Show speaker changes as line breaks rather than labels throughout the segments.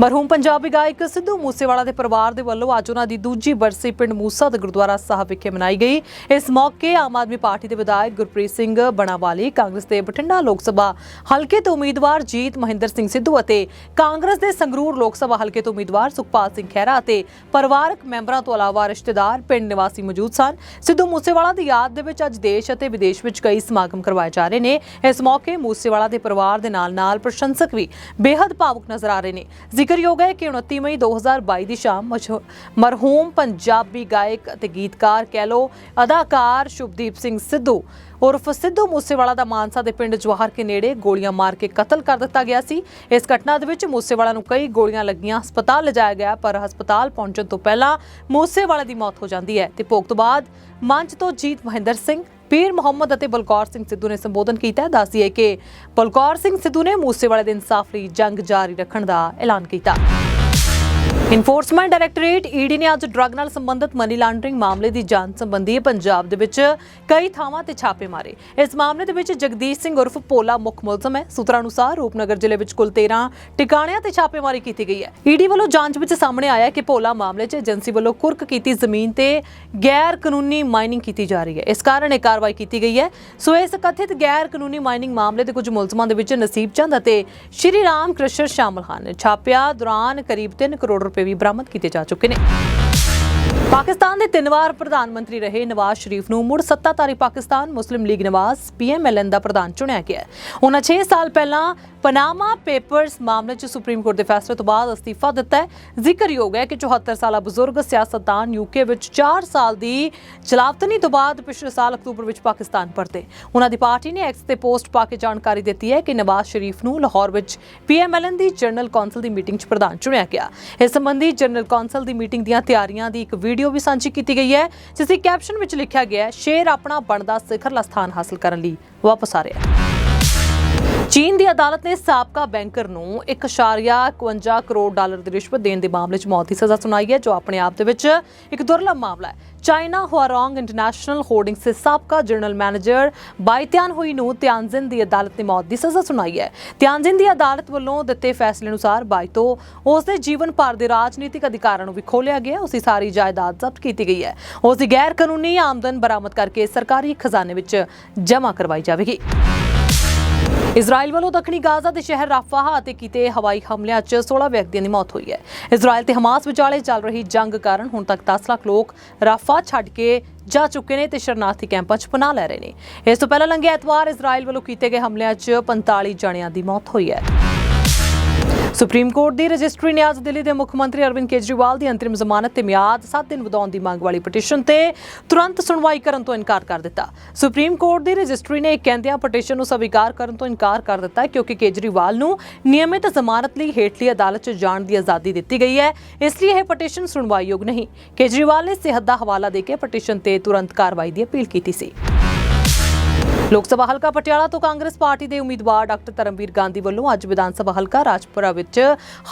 ਮਰਹੂਮ ਪੰਜਾਬੀ ਗਾਇਕ ਸਿੱਧੂ ਮੂਸੇਵਾਲਾ ਦੇ ਪਰਿਵਾਰ ਦੇ ਵੱਲੋਂ ਅੱਜ ਉਹਨਾਂ ਦੀ ਦੂਜੀ ਬਰਸੀ ਪਿੰਡ ਮੂਸਾ ਦੇ ਗੁਰਦੁਆਰਾ ਸਾਹਿਬ ਵਿਖੇ ਮਨਾਈ ਗਈ। ਇਸ ਮੌਕੇ ਆਮ ਆਦਮੀ ਪਾਰਟੀ ਦੇ ਵਿਧਾਇਕ ਗੁਰਪ੍ਰੀਤ ਸਿੰਘ ਬਣਾਵਾਲੀ, ਕਾਂਗਰਸ ਦੇ ਬਠਿੰਡਾ ਲੋਕ ਸਭਾ ਹਲਕੇ ਤੋਂ ਉਮੀਦਵਾਰ ਜੀਤ ਮਹਿੰਦਰ ਸਿੰਘ ਸਿੱਧੂ ਅਤੇ ਕਾਂਗਰਸ ਦੇ ਸੰਗਰੂਰ ਲੋਕ ਸਭਾ ਹਲਕੇ ਤੋਂ ਉਮੀਦਵਾਰ ਸੁਖਪਾਲ ਸਿੰਘ ਖਹਿਰਾ ਅਤੇ ਪਰਿਵਾਰਕ ਮੈਂਬਰਾਂ ਤੋਂ ਇਲਾਵਾ ਰਿਸ਼ਤੇਦਾਰ ਪਿੰਡ ਨਿਵਾਸੀ ਮੌਜੂਦ ਸਨ। ਸਿੱਧੂ ਮੂਸੇਵਾਲਾ ਦੀ ਯਾਦ ਦੇ ਵਿੱਚ ਅੱਜ ਦੇਸ਼ ਅਤੇ ਵਿਦੇਸ਼ ਵਿੱਚ ਕਈ ਸਮਾਗਮ ਕਰਵਾਏ ਜਾ ਰਹੇ ਨੇ। ਇਸ ਮੌਕੇ ਮੂਸੇਵਾਲਾ ਦੇ ਪਰਿਵਾਰ ਦੇ ਨਾਲ-ਨਾਲ ਪ੍ਰਸ਼ੰਸਕ ਵੀ ਬੇहद ਭਾਵੁਕ ਨਜ਼ਰ ਆ ਰਹੇ ਨੇ। ਜ਼ਿਕਰਯੋਗ ਹੈ ਕਿ 29 ਮਈ 2022 ਦੀ ਸ਼ਾਮ ਮਰਹੂਮ ਪੰਜਾਬੀ ਗਾਇਕ ਅਤੇ ਗੀਤਕਾਰ ਕਹਿ ਲੋ ਅਦਾਕਾਰ ਸ਼ੁਭਦੀਪ ਸਿੰਘ ਸਿੱਧੂ ਉਰਫ ਸਿੱਧੂ ਮੂਸੇਵਾਲਾ ਦਾ ਮਾਨਸਾ ਦੇ ਪਿੰਡ ਜਵਾਹਰ ਕੇ ਨੇੜੇ ਗੋਲੀਆਂ ਮਾਰ ਕੇ ਕਤਲ ਕਰ ਦਿੱਤਾ ਗਿਆ ਸੀ। ਇਸ ਘਟਨਾ ਦੇ ਵਿੱਚ ਮੂਸੇਵਾਲਾ ਨੂੰ ਕਈ ਗੋਲੀਆਂ ਲੱਗੀਆਂ। ਹਸਪਤਾਲ ਲਿਜਾਇਆ ਗਿਆ, ਪਰ ਹਸਪਤਾਲ ਪਹੁੰਚਣ ਤੋਂ ਪਹਿਲਾਂ ਮੂਸੇਵਾਲਾ ਦੀ ਮੌਤ ਹੋ ਜਾਂਦੀ ਹੈ ਤੇ ਭੋਗ ਤੋਂ ਬਾਅਦ ਮੰਚ ਤੋਂ ਜੀਤ ਮਹਿੰਦਰ ਸਿੰਘ ਪੀਰ ਮੁਹੰਮਦ ਅਤੇ ਬਲਕੌਰ ਸਿੰਘ ਸਿੱਧੂ ਨੇ ਸੰਬੋਧਨ ਕੀਤਾ। ਦੱਸਦੀ ਹੈ ਕਿ ਬਲਕੌਰ ਸਿੰਘ ਸਿੱਧੂ ਨੇ ਮੂਸੇਵਾਲੇ ਦੇ ਇਨਸਾਫ ਲਈ ਜੰਗ ਜਾਰੀ ਰੱਖਣ ਦਾ ਐਲਾਨ ਕੀਤਾ। ਇਨਫੋਰਸਮੈਂਟ ਡਾਇਰੈਕਟੋਰੇਟ ਈਡੀ ਨੇ ਅੱਜ ਡਰੱਗ ਨਾਲ ਸੰਬੰਧਿਤ ਮਨੀ ਲਾਂਡਰਿੰਗ ਮਾਮਲੇ ਦੀ ਜਾਂਚ ਸੰਬੰਧੀ ਪੰਜਾਬ ਦੇ ਵਿੱਚ ਕਈ ਥਾਵਾਂ ਤੇ ਛਾਪੇ ਮਾਰੇ। ਇਸ ਮਾਮਲੇ ਦੇ ਵਿੱਚ ਜਗਦੀਸ਼ ਸਿੰਘ ਉਰਫ ਪੋਲਾ ਮੁੱਖ ਮੁਲਜ਼ਮ ਹੈ। ਸੂਤਰਾਂ ਅਨੁਸਾਰ ਰੂਪਨਗਰ ਜ਼ਿਲ੍ਹੇ ਵਿੱਚ ਕੁੱਲ 13 ਟਿਕਾਣਿਆਂ ਤੇ ਛਾਪੇਮਾਰੀ ਕੀਤੀ ਗਈ ਹੈ। ਈਡੀ ਵੱਲੋਂ ਜਾਂਚ ਵਿੱਚ ਸਾਹਮਣੇ ਆਇਆ ਕਿ ਪੋਲਾ ਮਾਮਲੇ 'ਚ ਏਜੰਸੀ ਵੱਲੋਂ ਕੁਰਕ ਕੀਤੀ ਜ਼ਮੀਨ ਤੇ ਗੈਰ ਕਾਨੂੰਨੀ ਮਾਈਨਿੰਗ ਕੀਤੀ ਜਾ ਰਹੀ ਹੈ। ਇਸ ਕਾਰਨ ਇਹ ਕਾਰਵਾਈ ਕੀਤੀ ਗਈ ਹੈ। ਸੋ ਇਸ ਕਥਿਤ ਗੈਰ ਕਾਨੂੰਨੀ ਮਾਈਨਿੰਗ ਮਾਮਲੇ ਦੇ ਕੁਝ ਮੁਲਜ਼ਮਾਂ ਦੇ ਵਿੱਚ ਨਸੀਬ ਚੰਦ ਅਤੇ ਸ਼੍ਰੀ ਰਾਮ ਕ੍ਰਿਸ਼ਨ ਸ਼ਾਮਲ ਹਨ। ਛਾਪਿਆ ਦੌਰਾਨ ਕਰੀਬ 3 ਕਰੋੜ ਰੁਪਏ ਵੀ ਬਰਾਮਦ ਕੀਤੇ ਜਾ ਚੁੱਕੇ ਨੇ। ਪਾਕਿਸਤਾਨ ਦੇ ਤਿੰਨ ਵਾਰ ਪ੍ਰਧਾਨ ਮੰਤਰੀ ਰਹੇ ਨਵਾਜ਼ ਸ਼ਰੀਫ ਨੂੰ ਮੁੜ ਸੱਤਾਧਾਰੀ Pakistan Muslim League Nawaz PMLN ਦਾ ਪ੍ਰਧਾਨ ਚੁਣਿਆ ਗਿਆ ਉਹਨਾਂ 6 ਸਾਲ ਪਹਿਲਾਂ ਪਨਾਮਾ ਪੇਪਰਸ ਮਾਮਲੇ 'ਚ ਸੁਪਰੀਮ ਕੋਰਟ ਦੇ ਫੈਸਲੇ ਤੋਂ ਬਾਅਦ ਅਸਤੀਫਾ ਦਿੱਤਾ ਹੈ। ਜ਼ਿਕਰਯੋਗ ਹੈ ਕਿ 74 ਸਾਲਾ ਬਜ਼ੁਰਗ ਸਿਆਸਤਦਾਨ ਯੂਕੇ ਵਿੱਚ 4 ਸਾਲ ਦੀ ਚਲਾਵਤਨੀ ਤੋਂ ਬਾਅਦ ਪਿਛਲੇ ਸਾਲ ਅਕਤੂਬਰ ਵਿੱਚ ਪਾਕਿਸਤਾਨ ਪਰਤੇ। ਉਹਨਾਂ ਦੀ ਪਾਰਟੀ ਨੇ ਐਕਸ ਤੇ ਪੋਸਟ ਪਾ ਕੇ ਜਾਣਕਾਰੀ ਦਿੱਤੀ ਹੈ ਕਿ ਨਵਾਜ਼ ਸ਼ਰੀਫ ਨੂੰ ਲਾਹੌਰ ਵਿੱਚ ਪੀਐਮਐਲਐਨ ਦੀ ਜਨਰਲ ਕੌਂਸਲ ਦੀ ਮੀਟਿੰਗ 'ਚ ਪ੍ਰਧਾਨ ਚੁਣਿਆ ਗਿਆ। ਇਸ ਸੰਬੰਧੀ ਜਨਰਲ ਕੌਂਸਲ ਦੀ ਮੀਟਿੰਗ ਦੀਆਂ ਤਿਆਰੀਆਂ ਦੀ ਇੱਕ ਵੀਡੀਓ ਵੀ ਸਾਂਝੀ ਕੀਤੀ ਗਈ ਹੈ, ਜਿਸ ਦੇ ਕੈਪਸ਼ਨ ਵਿੱਚ ਲਿਖਿਆ ਗਿਆ ਹੈ, ਸ਼ੇਰ ਆਪਣਾ ਬਣਦਾ ਸਿਖਰਲਾ ਸਥਾਨ ਹਾਸਲ ਕਰਨ ਲਈ ਵਾਪਸ ਆ ਰਿਹਾ ਹੈ। ਚੀਨ ਦੀ ਅਦਾਲਤ ਨੇ ਸਾਬਕਾ ਬੈਂਕਰ ਨੂੰ 1.51 ਕਰੋੜ ਡਾਲਰ ਦੀ ਰਿਸ਼ਵਤ ਦੇਣ ਦੇ ਮਾਮਲੇ 'ਚ ਮੌਤ ਦੀ ਸਜ਼ਾ ਸੁਣਾਈ ਹੈ, ਜੋ ਆਪਣੇ ਆਪ ਦੇ ਵਿੱਚ ਇੱਕ ਦੁਰਲਭ ਮਾਮਲਾ ਹੈ। ਚਾਈਨਾ ਹੁਆਰੋਂਗ ਇੰਟਰਨੈਸ਼ਨਲ ਹੋਲਡਿੰਗਸ ਦੇ ਸਾਬਕਾ ਜਨਰਲ ਮੈਨੇਜਰ ਬਾਈਤਿਆਨ ਹੋਈ ਨੂੰ ਤਿਆਨਜ਼ਿਨ ਦੀ ਅਦਾਲਤ ਨੇ ਮੌਤ ਦੀ ਸਜ਼ਾ ਸੁਣਾਈ ਹੈ। ਤਿਆਨਜ਼ਿਨ ਦੀ ਅਦਾਲਤ ਵੱਲੋਂ ਦਿੱਤੇ ਫੈਸਲੇ ਅਨੁਸਾਰ ਬਾਈਤੋ ਉਸ ਦੇ ਜੀਵਨ ਭਰ ਦੇ ਰਾਜਨੀਤਿਕ ਅਧਿਕਾਰਾਂ ਨੂੰ ਵੀ ਖੋਲਿਆ ਗਿਆ ਉਸ ਦੀ ਸਾਰੀ ਜਾਇਦਾਦ ਜ਼ਬਤ ਕੀਤੀ ਗਈ ਹੈ। ਉਸ ਦੀ ਗੈਰ ਕਾਨੂੰਨੀ ਆਮਦਨ ਬਰਾਮਦ ਕਰਕੇ ਸਰਕਾਰੀ ਖਜ਼ਾਨੇ ਵਿੱਚ ਜਮ੍ਹਾਂ ਕਰਵਾਈ ਜਾਵੇਗੀ। ਇਜ਼ਰਾਈਲ ਵੱਲੋਂ ਦੱਖਣੀ ਗਾਜ਼ਾ ਦੇ ਸ਼ਹਿਰ ਰਾਫਾਹ ਅਤੇ ਕੀਤੇ ਹਵਾਈ ਹਮਲਿਆਂ 'ਚ 16 ਵਿਅਕਤੀਆਂ ਦੀ ਮੌਤ ਹੋਈ ਹੈ। ਇਜ਼ਰਾਈਲ ਤੇ ਹਮਾਸ ਵਿਚਾਲੇ ਚੱਲ ਰਹੀ ਜੰਗ ਕਾਰਨ ਹੁਣ ਤੱਕ 10 ਲੱਖ ਲੋਕ ਰਾਫਾਹ ਛੱਡ ਕੇ ਜਾ ਚੁੱਕੇ ਨੇ ਤੇ ਸ਼ਰਨਾਰਥੀ ਕੈਂਪਾਂ 'ਚ ਪਨਾਹ ਲੈ ਰਹੇ ਨੇ। ਇਸ ਤੋਂ ਪਹਿਲਾਂ ਲੰਘੇ ਐਤਵਾਰ ਇਜ਼ਰਾਈਲ ਵੱਲੋਂ ਕੀਤੇ ਗਏ ਹਮਲਿਆਂ 'ਚ 45 ਜਣਿਆਂ ਦੀ ਮੌਤ ਹੋਈ ਹੈ। ਸੁਪਰੀਮ ਕੋਰਟ ਦੀ ਰਜਿਸਟਰੀ ਨੇ ਅੱਜ ਦਿੱਲੀ ਦੇ ਮੁੱਖ ਮੰਤਰੀ ਅਰਵਿੰਦ ਕੇਜਰੀਵਾਲ ਦੀ ਅੰਤਰਿਮ ਜ਼ਮਾਨਤ ਤੇ ਮਿਆਦ 7 ਦਿਨ ਵਧਾਉਣ ਦੀ ਮੰਗ ਵਾਲੀ ਪਟੀਸ਼ਨ ਤੇ ਤੁਰੰਤ ਸੁਣਵਾਈ ਕਰਨ ਤੋਂ ਇਨਕਾਰ ਕਰ ਦਿੱਤਾ। ਸੁਪਰੀਮ ਕੋਰਟ ਦੀ ਰਜਿਸਟਰੀ ਨੇ ਇਹ ਕਹਿੰਦਿਆਂ ਪਟੀਸ਼ਨ ਨੂੰ ਸਵੀਕਾਰ ਕਰਨ ਤੋਂ ਇਨਕਾਰ ਕਰ ਦਿੱਤਾ ਕਿਉਂਕਿ ਕੇਜਰੀਵਾਲ ਨੂੰ ਨਿਯਮਿਤ ਜ਼ਮਾਨਤ ਲਈ ਹੇਠਲੀ ਅਦਾਲਤ 'ਚ ਜਾਣ ਦੀ ਆਜ਼ਾਦੀ ਦਿੱਤੀ ਗਈ ਹੈ, ਇਸ ਲਈ ਇਹ ਪਟੀਸ਼ਨ ਸੁਣਵਾਈਯੋਗ ਨਹੀਂ। ਕੇਜਰੀਵਾਲ ਨੇ ਸਿਹਤ ਦਾ ਹਵਾਲਾ ਦੇ ਕੇ ਪਟੀਸ਼ਨ ਤੇ ਤੁਰੰਤ ਕਾਰਵਾਈ ਦੀ ਅਪੀਲ ਕੀਤੀ ਸੀ। ਲੋਕ ਸਭਾ ਹਲਕਾ ਪਟਿਆਲਾ ਤੋਂ ਕਾਂਗਰਸ ਪਾਰਟੀ ਦੇ ਉਮੀਦਵਾਰ ਡਾਕਟਰ ਧਰਮਵੀਰ ਗਾਂਧੀ ਵੱਲੋਂ ਅੱਜ ਵਿਧਾਨ ਸਭਾ ਹਲਕਾ ਰਾਜਪੁਰਾ ਵਿੱਚ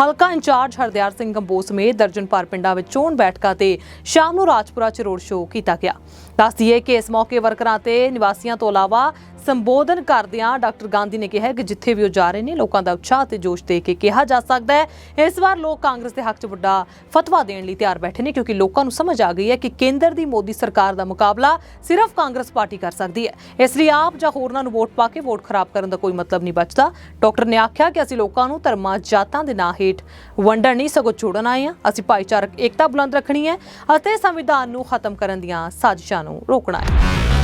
ਹਲਕਾ ਇੰਚਾਰਜ ਹਰਦਿਆਰ ਸਿੰਘ ਕੰਬੋਜ ਸਮੇਤ ਦਰਜਨ ਭਰ ਪਿੰਡਾਂ ਵਿੱਚ ਚੋਣ ਬੈਠਕਾਂ ਤੇ ਸ਼ਾਮ ਨੂੰ ਰਾਜਪੁਰਾ 'ਚ ਰੋਡ ਸ਼ੋਅ ਕੀਤਾ ਗਿਆ। ਦੱਸ ਦਈਏ ਕਿ ਇਸ ਮੌਕੇ ਵਰਕਰਾਂ ਤੇ ਨਿਵਾਸੀਆਂ ਤੋਂ ਇਲਾਵਾ ਸੰਬੋਧਨ ਕਰਦਿਆਂ ਡਾਕਟਰ ਗਾਂਧੀ ਨੇ ਕਿਹਾ ਕਿ ਜਿੱਥੇ ਵੀ ਉਹ ਜਾ ਰਹੇ ਨੇ, ਲੋਕਾਂ ਦਾ ਉਤਸ਼ਾਹ ਤੇ ਜੋਸ਼ ਦੇਖ ਕੇ ਕਿਹਾ ਜਾ ਸਕਦਾ ਹੈ। ਇਸ ਵਾਰ ਲੋਕ ਕਾਂਗਰਸ ਦੇ ਹੱਕ 'ਚ ਵੱਡਾ ਫਤਵਾ ਦੇਣ ਲਈ ਤਿਆਰ ਬੈਠੇ ਨੇ ਕਿਉਂਕਿ ਲੋਕਾਂ ਨੂੰ ਸਮਝ ਆ ਗਈ ਹੈ ਕਿ ਕੇਂਦਰ ਦੀ ਮੋਦੀ ਸਰਕਾਰ ਦਾ ਮੁਕਾਬਲਾ ਸਿਰਫ ਕਾਂਗਰਸ ਪਾਰਟੀ ਕਰ ਸਕਦੀ ਹੈ। ਇਸ ਲਈ ਆਪ ਜਾਂ ਹੋਰਨਾਂ ਨੂੰ ਵੋਟ ਪਾ ਕੇ ਵੋਟ ਖਰਾਬ ਕਰਨ ਦਾ ਕੋਈ ਮਤਲਬ ਨਹੀਂ ਬਚਦਾ। ਡਾਕਟਰ ਨੇ ਆਖਿਆ ਕਿ ਅਸੀਂ ਲੋਕਾਂ ਨੂੰ ਧਰਮਾਂ ਜਾਤਾਂ ਦੇ ਨਾਂ ਹੇਠ ਵੰਡਣ ਨਹੀਂ, ਸਗੋਂ ਜੋੜਨ ਆਏ ਹਾਂ। ਅਸੀਂ ਭਾਈਚਾਰਕ ਏਕਤਾ ਬੁਲੰਦ ਰੱਖਣੀ ਹੈ ਅਤੇ ਸੰਵਿਧਾਨ ਨੂੰ ਖਤਮ ਕਰਨ ਦੀਆਂ ਸਾਜ਼ਿਸ਼ਾਂ ਨੂੰ ਰੋਕਣਾ ਹੈ।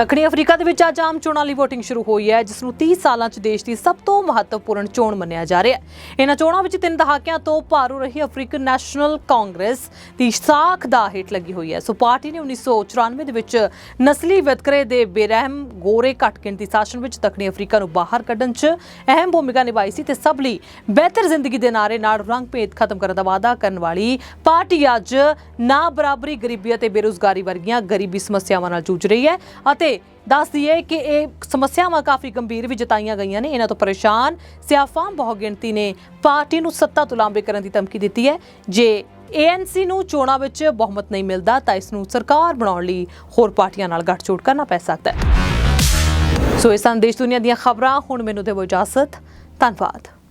ਦੱਖਣੀ ਅਫਰੀਕਾ ਦੇ ਵਿੱਚ ਅੱਜ ਆਮ ਚੋਣਾਂ ਲਈ VOTING ਸ਼ੁਰੂ ਹੋਈ ਹੈ, ਜਿਸ ਨੂੰ 30 ਸਾਲਾਂ 'ਚ ਦੇਸ਼ ਦੀ ਸਭ ਤੋਂ ਮਹੱਤਵਪੂਰਨ ਚੋਣ ਮੰਨਿਆ ਜਾ ਰਿਹਾ ਹੈ। ਇਹਨਾਂ ਚੋਣਾਂ ਵਿੱਚ ਤਿੰਨ ਦਹਾਕਿਆਂ ਤੋਂ ਭਾਰੂ ਰਹੀ ਅਫਰੀਕਨ ਨੈਸ਼ਨਲ ਕਾਂਗਰਸ ਦੀ ਸਾਖ ਦਾ ਹੇਠ ਲੱਗੀ ਹੋਈ ਹੈ। ਸੋ ਪਾਰਟੀ ਨੇ 1994 ਦੇ ਵਿੱਚ ਨਸਲੀ ਵਿਤਕਰੇ ਦੇ ਬੇਰਹਿਮ ਗੋਰੇ ਘੱਟ ਗਿਣਤੀ ਸ਼ਾਸਨ ਵਿੱਚ ਦੱਖਣੀ ਅਫਰੀਕਾ ਨੂੰ ਬਾਹਰ ਕੱਢਣ 'ਚ ਅਹਿਮ ਭੂਮਿਕਾ ਨਿਭਾਈ ਸੀ ਤੇ ਸਭ ਲਈ ਬਿਹਤਰ ਜ਼ਿੰਦਗੀ ਦੇ ਨਾਰੇ ਨਾਲ ਰੰਗ ਭੇਦ ਖਤਮ ਕਰਨ ਦਾ ਵਾਅਦਾ ਕਰਨ ਵਾਲੀ ਪਾਰਟੀ ਅੱਜ ਨਾ ਬਰਾਬਰੀ ਗਰੀਬੀ ਅਤੇ ਬੇਰੁਜ਼ਗਾਰੀ ਵਰਗੀਆਂ ਗਰੀਬੀ ਸਮੱਸਿਆਵਾਂ ਨਾਲ ਜੂਝ ਰਹੀ ਹੈ ਅਤੇ ਦੱਸ ਦਈਏ ਕਿ ਇਹ ਸਮੱਸਿਆਵਾਂ ਕਾਫੀ ਗੰਭੀਰ ਵੀ ਜਤਾਈਆਂ ਗਈਆਂ ਨੇ। ਇਹਨਾਂ ਤੋਂ ਪਰੇਸ਼ਾਨ ਸਿਆਫਾਂ ਬਹੁ ਗਿਣਤੀ ਨੇ। ਪਾਰਟੀ ਨੂੰ ਸੱਤਾ ਤੋਂ ਲਾਂਬੇ ਕਰਨ ਦੀ ਧਮਕੀ ਦਿੱਤੀ ਹੈ। ਜੇ ਏਐਨਸੀ ਨੂੰ ਚੋਣਾਂ ਵਿੱਚ ਬਹੁਮਤ ਨਹੀਂ ਮਿਲਦਾ, ਤਾਂ ਇਸ ਨੂੰ ਸਰਕਾਰ ਬਣਾਉਣ ਲਈ ਹੋਰ ਪਾਰਟੀਆਂ ਨਾਲ ਗੱਠਜੋੜ ਕਰਨਾ ਪੈ ਸਕਦਾ ਹੈ। ਸੋ ਇਹ ਸੰਦੇਸ਼ ਦੁਨੀਆ ਦੀਆਂ ਖਬਰਾਂ। ਹੁਣ ਮੈਨੂੰ ਦੇਵੋ ਇਜਾਜ਼ਤ। ਧੰਨਵਾਦ।